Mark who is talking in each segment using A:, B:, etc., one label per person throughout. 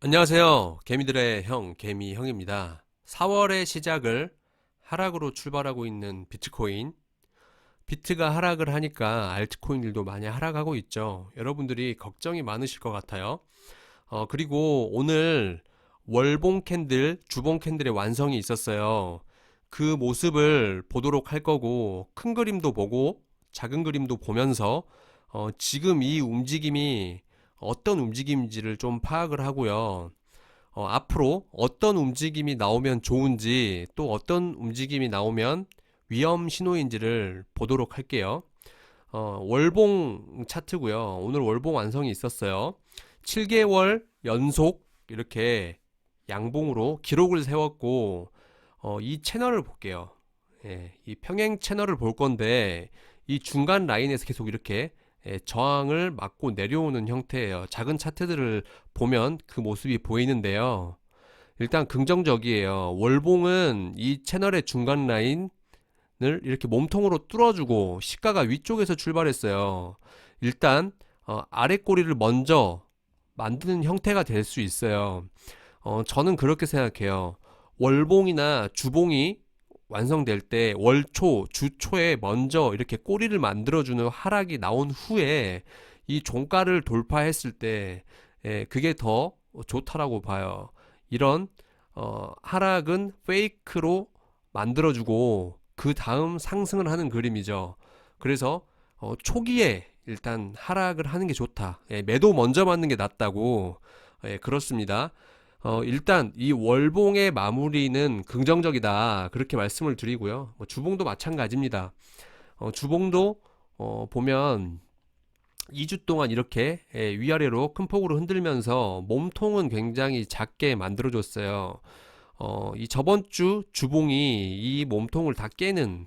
A: 안녕하세요. 개미들의 형, 개미 형입니다. 4월의 시작을 하락으로 출발하고 있는 비트코인. 비트가 하락을 하니까 알트코인들도 많이 하락하고 있죠. 여러분들이 걱정이 많으실 것 같아요. 어, 그리고 오늘 월봉 캔들, 주봉 캔들의 완성이 있었어요. 그 모습을 보도록 할 거고, 큰 그림도 보고, 작은 그림도 보면서, 어, 지금 이 움직임이 어떤 움직임인지를 좀 파악을 하고요. 어, 앞으로 어떤 움직임이 나오면 좋은지 또 어떤 움직임이 나오면 위험 신호인지를 보도록 할게요. 어, 월봉 차트고요. 오늘 월봉 완성이 있었어요. 7개월 연속 이렇게 양봉으로 기록을 세웠고 어, 이 채널을 볼게요. 예, 이 평행 채널을 볼 건데 이 중간 라인에서 계속 이렇게 예, 저항을 맞고 내려오는 형태예요. 작은 차트들을 보면 그 모습이 보이는데요. 일단 긍정적이에요. 월봉은 이 채널의 중간 라인을 이렇게 몸통으로 뚫어주고 시가가 위쪽에서 출발했어요. 일단 어, 아래 꼬리를 먼저 만드는 형태가 될 수 있어요. 어, 저는 그렇게 생각해요. 월봉이나 주봉이 완성될 때 월초, 주초에 먼저 이렇게 꼬리를 만들어주는 하락이 나온 후에 이 종가를 돌파했을 때 예, 그게 더 좋다라고 봐요. 이런 어, 하락은 페이크로 만들어주고 그 다음 상승을 하는 그림이죠. 그래서 어, 초기에 일단 하락을 하는 게 좋다. 예, 매도 먼저 맞는 게 낫다고 예, 그렇습니다. 어, 일단 이 월봉의 마무리는 긍정적이다. 그렇게 말씀을 드리고요. 뭐 주봉도 마찬가지입니다. 어, 주봉도 어, 보면 2주 동안 이렇게 예, 위아래로 큰 폭으로 흔들면서 몸통은 굉장히 작게 만들어줬어요. 어, 이 저번 주 주봉이 이 몸통을 다 깨는,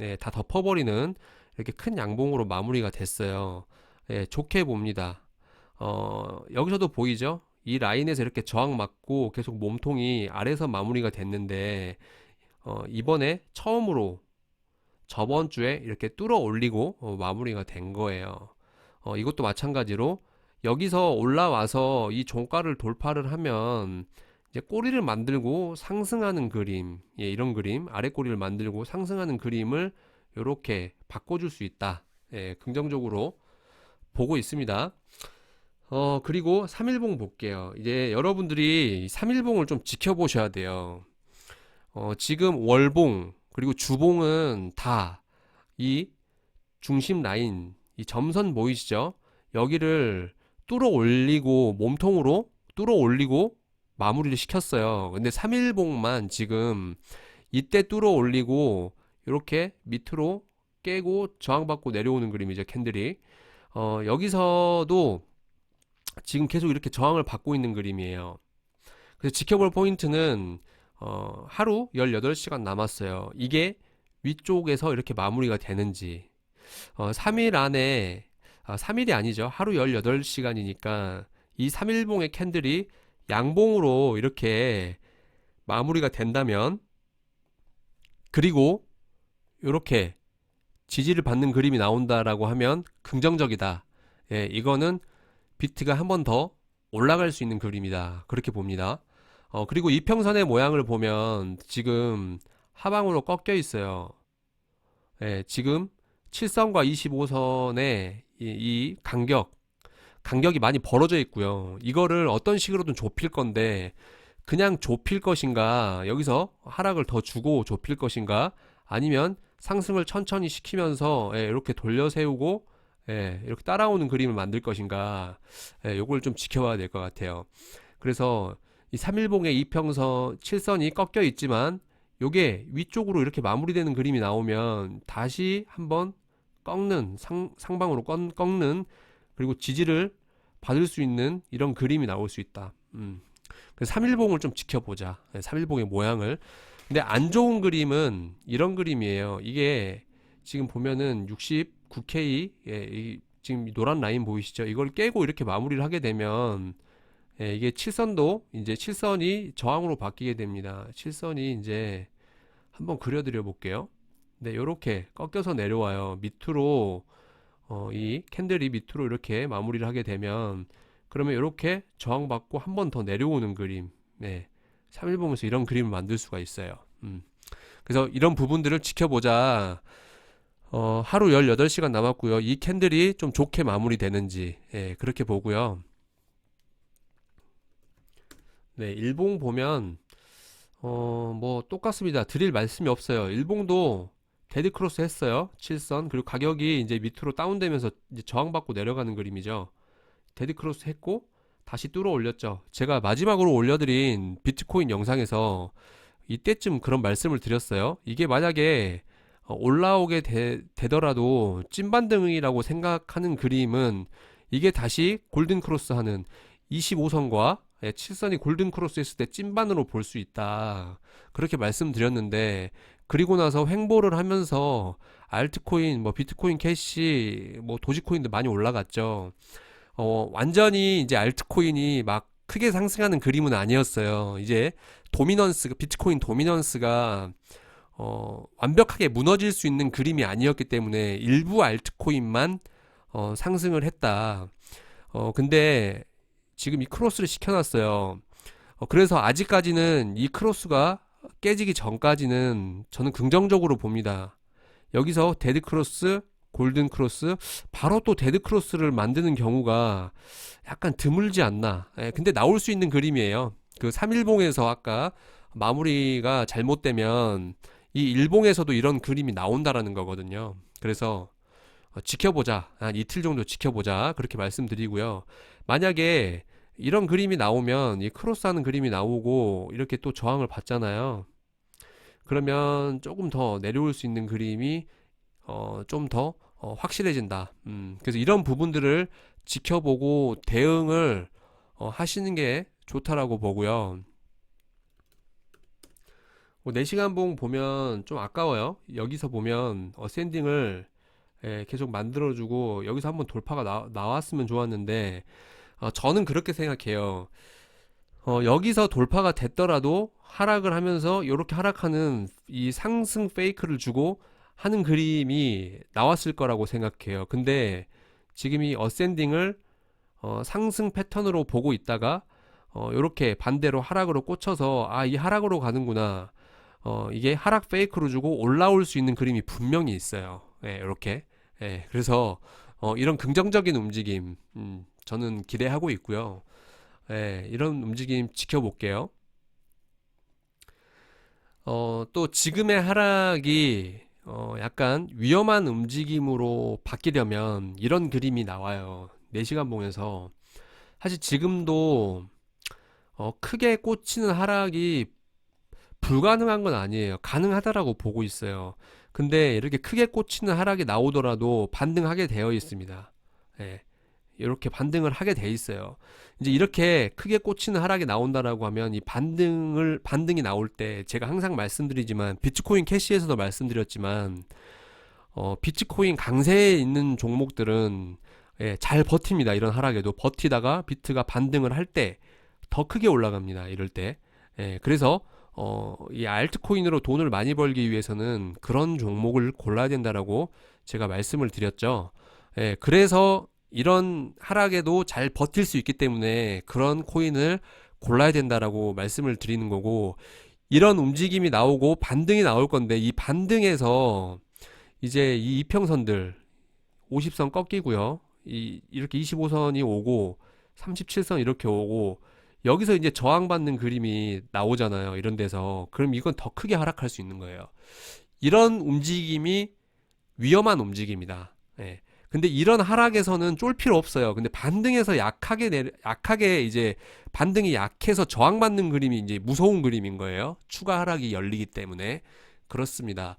A: 예, 다 덮어버리는 이렇게 큰 양봉으로 마무리가 됐어요. 예, 좋게 봅니다. 어, 여기서도 보이죠? 이 라인에서 이렇게 저항 맞고 계속 몸통이 아래서 마무리가 됐는데 어, 이번에 처음으로 저번 주에 이렇게 뚫어 올리고 어, 마무리가 된 거예요. 어, 이것도 마찬가지로 여기서 올라와서 이 종가를 돌파를 하면 이제 꼬리를 만들고 상승하는 그림, 예, 이런 그림, 아래 꼬리를 만들고 상승하는 그림을 이렇게 바꿔줄 수 있다. 예, 긍정적으로 보고 있습니다. 어, 그리고 3일봉 볼게요. 이제 여러분들이 3일봉을 좀 지켜보셔야 돼요. 어, 지금 월봉, 그리고 주봉은 다 이 중심 라인, 이 점선 보이시죠? 여기를 뚫어 올리고 몸통으로 뚫어 올리고 마무리를 시켰어요. 근데 3일봉만 지금 이때 뚫어 올리고 이렇게 밑으로 깨고 저항받고 내려오는 그림이죠, 캔들이. 어, 여기서도 지금 계속 이렇게 저항을 받고 있는 그림이에요. 그래서 지켜볼 포인트는 어, 하루 18시간 남았어요. 이게 위쪽에서 이렇게 마무리가 되는지 어, 3일 안에 아, 3일이 아니죠. 하루 18시간이니까 이 3일봉의 캔들이 양봉으로 이렇게 마무리가 된다면 그리고 이렇게 지지를 받는 그림이 나온다라고 하면 긍정적이다. 예, 이거는 비트가 한 번 더 올라갈 수 있는 그림이다. 그렇게 봅니다. 어, 그리고 이평선의 모양을 보면 지금 하방으로 꺾여 있어요. 예, 지금 7선과 25선의 이, 이 간격, 간격이 많이 벌어져 있고요. 이거를 어떤 식으로든 좁힐 건데, 그냥 좁힐 것인가, 여기서 하락을 더 주고 좁힐 것인가, 아니면 상승을 천천히 시키면서 예, 이렇게 돌려 세우고 예, 이렇게 따라오는 그림을 만들 것인가, 예, 요걸 좀 지켜봐야 될 것 같아요. 그래서 이 3일봉의 이평선 7선이 꺾여 있지만 요게 위쪽으로 이렇게 마무리되는 그림이 나오면 다시 한번 꺾는 상, 상방으로 꺾, 꺾는 그리고 지지를 받을 수 있는 이런 그림이 나올 수 있다. 음. 그래서 3일봉을 좀 지켜보자. 네, 3일봉의 모양을. 근데 안 좋은 그림은 이런 그림이에요. 이게 지금 보면은 69K 예, 이, 지금 이 노란 라인 보이시죠? 이걸 깨고 이렇게 마무리를 하게 되면 예, 이게 7선도 이제 7선이 저항으로 바뀌게 됩니다. 7선이 이제 한번 그려드려 볼게요. 네, 요렇게 꺾여서 내려와요. 밑으로 어, 이 캔들이 밑으로 이렇게 마무리를 하게 되면 그러면 이렇게 저항받고 한 번 더 내려오는 그림. 네. 3일봉에서 이런 그림을 만들 수가 있어요. 음. 그래서 이런 부분들을 지켜보자. 어, 하루 18시간 남았고요. 이 캔들이 좀 좋게 마무리되는지 예, 그렇게 보고요. 네, 일봉 보면 어, 뭐 똑같습니다. 드릴 말씀이 없어요. 일봉도 데드 크로스 했어요. 7선. 그리고 가격이 이제 밑으로 다운되면서 이제 저항받고 내려가는 그림이죠. 데드 크로스 했고 다시 뚫어 올렸죠. 제가 마지막으로 올려드린 비트코인 영상에서 이때쯤 그런 말씀을 드렸어요. 이게 만약에 어, 올라오게 되, 되더라도 찐반등이라고 생각하는 그림은 이게 다시 골든 크로스 하는 25선과 7선이 골든 크로스 했을 때 찐반으로 볼 수 있다. 그렇게 말씀드렸는데 그리고 나서 횡보를 하면서 알트코인, 뭐 비트코인 캐시, 뭐 도지코인도 많이 올라갔죠. 어, 완전히 이제 알트코인이 막 크게 상승하는 그림은 아니었어요. 이제 도미넌스, 비트코인 도미넌스가 어, 완벽하게 무너질 수 있는 그림이 아니었기 때문에 일부 알트코인만 어, 상승을 했다. 어, 근데 지금 이 크로스를 시켜놨어요. 어, 그래서 아직까지는 이 크로스가 깨지기 전까지는 저는 긍정적으로 봅니다. 여기서 데드 크로스, 골든 크로스, 바로 또 데드 크로스를 만드는 경우가 약간 드물지 않나. 예, 근데 나올 수 있는 그림이에요. 그 3일봉에서 아까 마무리가 잘못되면 이 일봉에서도 이런 그림이 나온다라는 거거든요. 그래서 어, 지켜보자. 한 이틀 정도 지켜보자. 그렇게 말씀드리고요. 만약에 이런 그림이 나오면 이 크로스 하는 그림이 나오고 이렇게 또 저항을 받잖아요. 그러면 조금 더 내려올 수 있는 그림이 어, 좀더 어, 확실해진다. 음, 그래서 이런 부분들을 지켜보고 대응을 어, 하시는 게 좋다라고 보고요. 뭐 4시간 봉 보면 좀 아까워요. 여기서 보면 어센딩을 예, 계속 만들어주고 여기서 한번 돌파가 나, 나왔으면 좋았는데 어, 저는 그렇게 생각해요. 어, 여기서 돌파가 됐더라도 하락을 하면서 이렇게 하락하는 이 상승 페이크를 주고 하는 그림이 나왔을 거라고 생각해요. 근데 지금 이 어센딩을 어, 상승 패턴으로 보고 있다가 어, 이렇게 반대로 하락으로 꽂혀서 아, 이 하락으로 가는구나. 어, 이게 하락 페이크로 주고 올라올 수 있는 그림이 분명히 있어요. 예, 이렇게. 예, 그래서 어, 이런 긍정적인 움직임 음, 저는 기대하고 있고요. 예, 이런 움직임 지켜볼게요. 어, 또 지금의 하락이 어, 약간 위험한 움직임으로 바뀌려면 이런 그림이 나와요. 4시간 봉에서. 사실 지금도 어, 크게 꽂히는 하락이 불가능한 건 아니에요. 가능하다라고 보고 있어요. 근데 이렇게 크게 꽂히는 하락이 나오더라도 반등하게 되어 있습니다. 예. 이렇게 반등을 하게 돼 있어요. 이제 이렇게 크게 꽂히는 하락이 나온다라고 하면 이 반등을 반등이 나올 때 제가 항상 말씀드리지만 비트코인 캐시에서도 말씀드렸지만 어 비트코인 강세에 있는 종목들은 예, 잘 버팁니다. 이런 하락에도 버티다가 비트가 반등을 할 때 더 크게 올라갑니다. 이럴 때. 예, 그래서 어, 이 알트코인으로 돈을 많이 벌기 위해서는 그런 종목을 골라야 된다라고 제가 말씀을 드렸죠. 예, 그래서 이런 하락에도 잘 버틸 수 있기 때문에 그런 코인을 골라야 된다라고 말씀을 드리는 거고 이런 움직임이 나오고 반등이 나올 건데 이 반등에서 이제 이 이평선들 50선 꺾이고요. 이 이렇게 25선이 오고 37선 이렇게 오고 여기서 이제 저항받는 그림이 나오잖아요. 이런 데서. 그럼 이건 더 크게 하락할 수 있는 거예요. 이런 움직임이 위험한 움직임이다. 예. 근데 이런 하락에서는 쫄 필요 없어요. 근데 반등에서 약하게 내 약하게 이제 반등이 약해서 저항받는 그림이 이제 무서운 그림인 거예요. 추가 하락이 열리기 때문에 그렇습니다.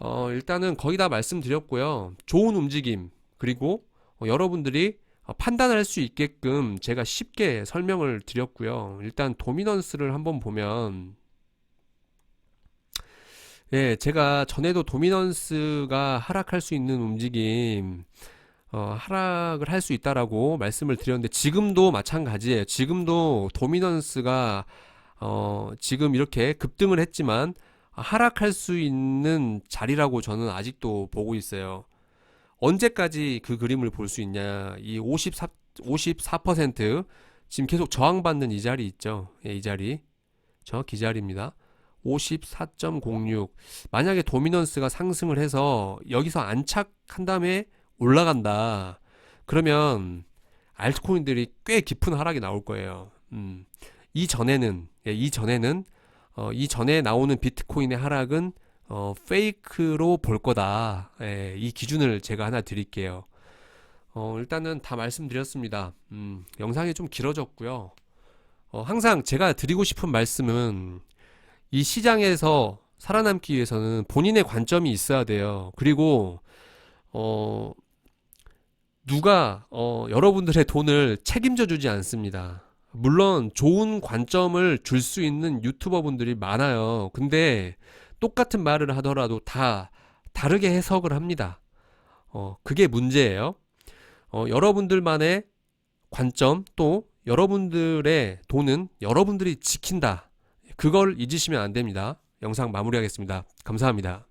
A: 어, 일단은 거의 다 말씀드렸고요. 좋은 움직임 그리고 어, 여러분들이 어, 판단할 수 있게끔 제가 쉽게 설명을 드렸고요. 일단 도미넌스를 한번 보면 예, 제가 전에도 도미넌스가 하락할 수 있는 움직임 어, 하락을 할 수 있다라고 말씀을 드렸는데 지금도 마찬가지예요. 지금도 도미넌스가 어, 지금 이렇게 급등을 했지만 하락할 수 있는 자리라고 저는 아직도 보고 있어요. 언제까지 그 그림을 볼 수 있냐? 이 54, 54% 지금 계속 저항받는 이 자리 있죠. 예, 이 자리. 정확히 이 자리입니다. 54.06. 만약에 도미넌스가 상승을 해서 여기서 안착한 다음에 올라간다. 그러면 알트코인들이 꽤 깊은 하락이 나올 거예요. 음. 이 전에는 예, 이 전에는 어, 이 전에 나오는 비트코인의 하락은 어, 페이크로 볼 거다. 예, 이 기준을 제가 하나 드릴게요. 어, 일단은 다 말씀드렸습니다. 음, 영상이 좀 길어졌고요. 어, 항상 제가 드리고 싶은 말씀은 이 시장에서 살아남기 위해서는 본인의 관점이 있어야 돼요. 그리고 어, 누가 어, 여러분들의 돈을 책임져 주지 않습니다. 물론 좋은 관점을 줄 수 있는 유튜버 분들이 많아요. 근데 똑같은 말을 하더라도 다 다르게 해석을 합니다. 어, 그게 문제예요. 어, 여러분들만의 관점 또 여러분들의 돈은 여러분들이 지킨다. 그걸 잊으시면 안 됩니다. 영상 마무리하겠습니다. 감사합니다.